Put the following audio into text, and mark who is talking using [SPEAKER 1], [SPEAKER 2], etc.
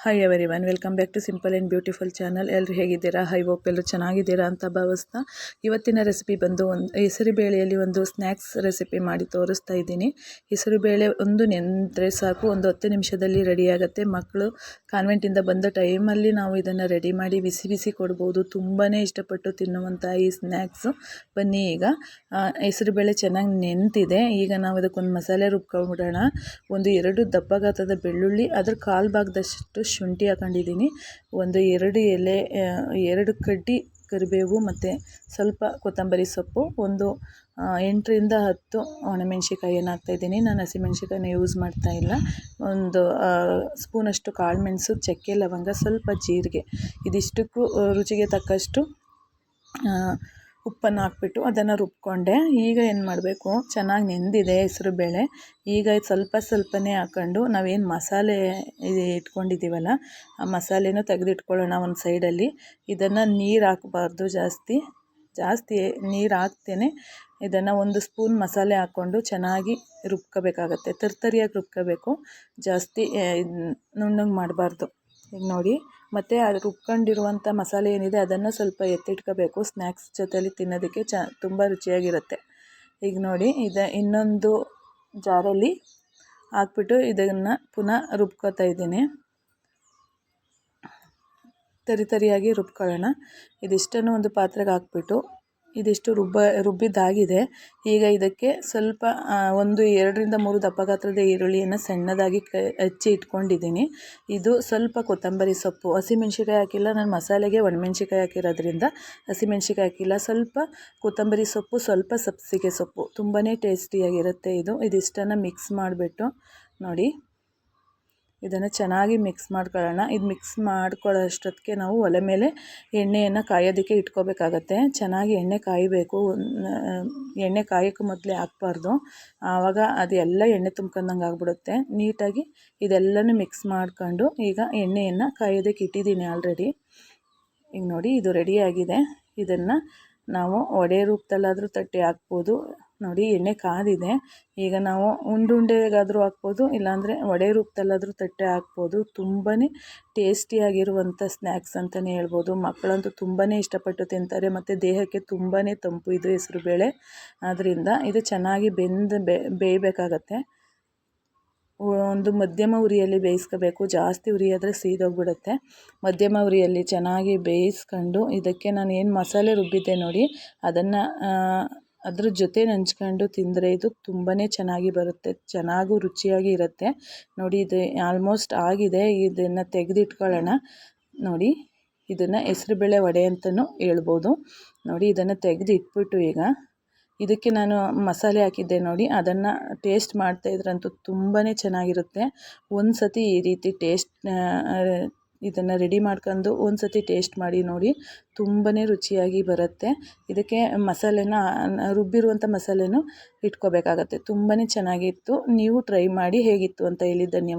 [SPEAKER 1] Hi everyone welcome back to simple and beautiful channel ಎಲ್ಲರೂ ಹೇಗಿದ್ದೀರಾ? High hope ಎಲ್ಲರೂ ಚೆನ್ನಾಗಿದ್ದೀರಾ ಅಂತ ಭಾವಿಸ್ತಾ ಇವತ್ತಿನ ರೆಸಿಪಿ ಬಂದು ಒಂದು ಹೆಸರು ಬೇಳೆಯಲ್ಲಿ ಒಂದು ಸ್ನ್ಯಾಕ್ಸ್ ರೆಸಿಪಿ ಮಾಡಿ ತೋರಿಸ್ತಾ ಇದ್ದೀನಿ. ಹೆಸರು ಬೇಳೆ ಒಂದು ನೆಂದರೆ ಸಾಕು, ಒಂದು ಹತ್ತು ನಿಮಿಷದಲ್ಲಿ ರೆಡಿಯಾಗುತ್ತೆ ಮಕ್ಕಳು ಕಾನ್ವೆಂಟಿಂದ ಬಂದ ಟೈಮಲ್ಲಿ ನಾವು ಇದನ್ನು ರೆಡಿ ಮಾಡಿ ಬಿಸಿ ಬಿಸಿ ಕೊಡ್ಬೋದು. ತುಂಬಾ ಇಷ್ಟಪಟ್ಟು ತಿನ್ನುವಂಥ ಈ ಸ್ನ್ಯಾಕ್ಸು ಬನ್ನಿ ಈಗ. ಹೆಸರು ಬೇಳೆ ಚೆನ್ನಾಗಿ ನೆಂತಿದೆ. ಈಗ ನಾವು ಅದಕ್ಕೊಂದು ಮಸಾಲೆ ರುಬ್ಕೊಂಡ್ಬಿಡೋಣ. ಒಂದು ಎರಡು ದಪ್ಪಗಾತದ ಬೆಳ್ಳುಳ್ಳಿ, ಅದ್ರ ಕಾಲು ಭಾಗದಷ್ಟು ಶುಂಠಿ ಹಾಕೊಂಡಿದ್ದೀನಿ. ಒಂದು ಎರಡು ಎಲೆ ಎರಡು ಕಡ್ಡಿ ಕರಿಬೇವು ಮತ್ತು ಸ್ವಲ್ಪ ಕೊತ್ತಂಬರಿ ಸೊಪ್ಪು, ಒಂದು ಎಂಟರಿಂದ ಹತ್ತು ಒಣಮೆಣ್ಸಿಕಾಯನ್ನು ಹಾಕ್ತಾಯಿದ್ದೀನಿ. ನಾನು ಹಸಿಮೆಣ್ಸಿಕಾಯಿನ ಯೂಸ್ ಮಾಡ್ತಾ ಇಲ್ಲ. ಒಂದು ಸ್ಪೂನಷ್ಟು ಕಾಳು ಮೆಣಸು ಚಕ್ಕೆ, ಲವಂಗ, ಸ್ವಲ್ಪ ಜೀರಿಗೆ. ಇದಿಷ್ಟಕ್ಕೂ ರುಚಿಗೆ ತಕ್ಕಷ್ಟು ಉಪ್ಪನ್ನು ಹಾಕ್ಬಿಟ್ಟು ಅದನ್ನು ರುಬ್ಕೊಂಡೆ. ಈಗ ಏನು ಮಾಡಬೇಕು? ಚೆನ್ನಾಗಿ ನೆಂದಿದೆ ಬೇಳೆ. ಈಗ ಸ್ವಲ್ಪ ಸ್ವಲ್ಪನೇ ಹಾಕ್ಕೊಂಡು ನಾವೇನು ಮಸಾಲೆ ಇಟ್ಕೊಂಡಿದ್ದೀವಲ್ಲ, ಆ ಮಸಾಲೆನೂ ತೆಗೆದಿಟ್ಕೊಳ್ಳೋಣ ಒಂದು ಸೈಡಲ್ಲಿ. ಇದನ್ನು ನೀರು ಹಾಕಬಾರ್ದು ಜಾಸ್ತಿ. ಜಾಸ್ತಿ ನೀರು ಹಾಕ್ತೇನೆ. ಇದನ್ನು ಒಂದು ಸ್ಪೂನ್ ಮಸಾಲೆ ಹಾಕ್ಕೊಂಡು ಚೆನ್ನಾಗಿ ರುಬ್ಕೋಬೇಕಾಗತ್ತೆ. ತರ್ತರಿಯಾಗಿ ರುಬ್ಕೋಬೇಕು. ಜಾಸ್ತಿ ನುಣ್ಣಗೆ ಮಾಡಬಾರ್ದು. ಈಗ ನೋಡಿ, ಮತ್ತು ಅದು ರುಬ್ಕೊಂಡಿರುವಂಥ ಮಸಾಲೆ ಏನಿದೆ ಅದನ್ನು ಸ್ವಲ್ಪ ಎತ್ತಿಟ್ಕೋಬೇಕು. ಸ್ನ್ಯಾಕ್ಸ್ ಜೊತೆಯಲ್ಲಿ ತಿನ್ನೋದಕ್ಕೆ ಚ, ತುಂಬ ರುಚಿಯಾಗಿರುತ್ತೆ. ಈಗ ನೋಡಿ, ಇದು ಇನ್ನೊಂದು ಜಾರಲ್ಲಿ ಹಾಕ್ಬಿಟ್ಟು ಇದನ್ನು ಪುನಃ ರುಬ್ಕೋತಾ ಇದ್ದೀನಿ. ತರಿ ತರಿಯಾಗಿ ರುಬ್ಕೊಳ್ಳೋಣ. ಇದಿಷ್ಟನ್ನು ಒಂದು ಪಾತ್ರೆಗೆ ಹಾಕ್ಬಿಟ್ಟು ಇದಿಷ್ಟು ರುಬ್ಬ, ರುಬ್ಬಿದ್ದಾಗಿದೆ. ಈಗ ಇದಕ್ಕೆ ಸ್ವಲ್ಪ ಒಂದು ಎರಡರಿಂದ ಮೂರು ದಪ್ಪ ಗಾತ್ರದ ಈರುಳ್ಳಿಯನ್ನು ಸಣ್ಣದಾಗಿ ಕ, ಹೆಚ್ಚಿ ಇಟ್ಕೊಂಡಿದ್ದೀನಿ. ಇದು ಸ್ವಲ್ಪ ಕೊತ್ತಂಬರಿ ಸೊಪ್ಪು. ಹಸಿಮೆಣ್ಸಿಕಾಯಿ ಹಾಕಿಲ್ಲ, ನಾನು ಮಸಾಲೆಗೆ ಒಣಮೆಣ್ಸಿಕಾಯಿ ಹಾಕಿರೋದ್ರಿಂದ ಹಸಿಮೆಣ್ಸಿಕಾಯಿ ಹಾಕಿಲ್ಲ. ಸ್ವಲ್ಪ ಕೊತ್ತಂಬರಿ ಸೊಪ್ಪು, ಸ್ವಲ್ಪ ಸಬ್ಸಿಗೆ ಸೊಪ್ಪು. ತುಂಬಾ ಟೇಸ್ಟಿಯಾಗಿರುತ್ತೆ ಇದು. ಇದಿಷ್ಟನ್ನು ಮಿಕ್ಸ್ ಮಾಡಿಬಿಟ್ಟು ನೋಡಿ. ಇದನ್ನು ಚೆನ್ನಾಗಿ ಮಿಕ್ಸ್ ಮಾಡ್ಕೊಳ್ಳೋಣ. ಇದು ಮಿಕ್ಸ್ ಮಾಡ್ಕೊಳ್ಳೋ ಅಷ್ಟೊತ್ತಿಗೆ ನಾವು ಒಲೆ ಮೇಲೆ ಎಣ್ಣೆಯನ್ನು ಕಾಯೋದಕ್ಕೆ ಇಟ್ಕೋಬೇಕಾಗತ್ತೆ. ಚೆನ್ನಾಗಿ ಎಣ್ಣೆ ಕಾಯಬೇಕು. ಎಣ್ಣೆ ಕಾಯೋಕ್ಕೂ ಮೊದಲೇ ಹಾಕ್ಬಾರ್ದು. ಆವಾಗ ಅದೆಲ್ಲ ಎಣ್ಣೆ ತುಂಬ್ಕೊಂಡಂಗೆ ಆಗ್ಬಿಡುತ್ತೆ. ನೀಟಾಗಿ ಇದೆಲ್ಲನೂ ಮಿಕ್ಸ್ ಮಾಡ್ಕೊಂಡು ಈಗ ಎಣ್ಣೆಯನ್ನು ಕಾಯೋದಕ್ಕೆ ಇಟ್ಟಿದ್ದೀನಿ ಆಲ್ರೆಡಿ ಈಗ ನೋಡಿ ಇದು ರೆಡಿಯಾಗಿದೆ ಇದನ್ನು ನಾವು ಒಡೆ ರೂಪದಲ್ಲಾದರೂ ತಟ್ಟಿ ಹಾಕ್ಬೋದು. ನೋಡಿ ಎಣ್ಣೆ ಕಾದಿದೆ. ಈಗ ನಾವು ಉಂಡುಂಡೆಗಾದರೂ ಹಾಕ್ಬೋದು, ಇಲ್ಲಾಂದರೆ ವಡೆ ರೂಪದಲ್ಲಾದರೂ ತಟ್ಟೆ ಹಾಕ್ಬೋದು. ತುಂಬಾ ಟೇಸ್ಟಿಯಾಗಿರುವಂಥ ಸ್ನ್ಯಾಕ್ಸ್ ಅಂತಲೇ ಹೇಳ್ಬೋದು. ಮಕ್ಕಳಂತೂ ತುಂಬಾ ಇಷ್ಟಪಟ್ಟು ತಿಂತಾರೆ, ಮತ್ತು ದೇಹಕ್ಕೆ ತುಂಬಾ ತಂಪು ಇದು ಹೆಸರುಬೇಳೆ ಆದ್ದರಿಂದ ಇದು ಚೆನ್ನಾಗಿ ಬೆಂದು ಬೇಯಬೇಕಾಗತ್ತೆ. ಒಂದು ಮಧ್ಯಮ ಉರಿಯಲ್ಲಿ ಬೇಯಿಸ್ಕೋಬೇಕು. ಜಾಸ್ತಿ ಉರಿಯಾದರೆ ಸೀದೋಗ್ಬಿಡುತ್ತೆ. ಮಧ್ಯಮ ಉರಿಯಲ್ಲಿ ಚೆನ್ನಾಗಿ ಬೇಯಿಸ್ಕೊಂಡು ಇದಕ್ಕೆ ನಾನು ಏನು ಮಸಾಲೆ ರುಬ್ಬಿದ್ದೆ ನೋಡಿ, ಅದನ್ನು ಅದ್ರ ಜೊತೆ ನಂಚ್ಕೊಂಡು ತಿಂದರೆ ಇದು ತುಂಬಾ ಚೆನ್ನಾಗಿ ಬರುತ್ತೆ. ಚೆನ್ನಾಗೂ ರುಚಿಯಾಗಿ ಇರುತ್ತೆ. ನೋಡಿ, ಇದು ಆಲ್ಮೋಸ್ಟ್ ಆಗಿದೆ. ಇದನ್ನು ತೆಗೆದಿಟ್ಕೊಳ್ಳೋಣ. ನೋಡಿ, ಇದನ್ನು ಹೆಸ್ರುಬೇಳೆ ವಡೆ ಅಂತಲೂ ಹೇಳ್ಬೋದು. ನೋಡಿ, ಇದನ್ನು ತೆಗೆದು ಇಟ್ಬಿಟ್ಟು ಈಗ ಇದಕ್ಕೆ ನಾನು ಮಸಾಲೆ ಹಾಕಿದ್ದೆ ನೋಡಿ. ಅದನ್ನು ಟೇಸ್ಟ್ ಮಾಡ್ತಾಯಿದ್ರಂತೂ ತುಂಬಾ ಚೆನ್ನಾಗಿರುತ್ತೆ. ಒಂದು ಸತಿ ಈ ರೀತಿ ಟೇಸ್ಟ್ ಇದನ್ನು ರೆಡಿ ಮಾಡ್ಕೊಂಡು ಒಂದು ಸತಿ ಟೇಸ್ಟ್ ಮಾಡಿ ನೋಡಿ ತುಂಬಾ ರುಚಿಯಾಗಿ ಬರುತ್ತೆ. ಇದಕ್ಕೆ ಮಸಾಲೆನ ರುಬ್ಬಿರುವಂಥ ಮಸಾಲೆನೂ ಇಟ್ಕೋಬೇಕಾಗತ್ತೆ. ತುಂಬಾ ಚೆನ್ನಾಗಿತ್ತು. ನೀವು ಟ್ರೈ ಮಾಡಿ ಹೇಗಿತ್ತು ಅಂತ ಹೇಳಿ ಧನ್ಯವಾದ.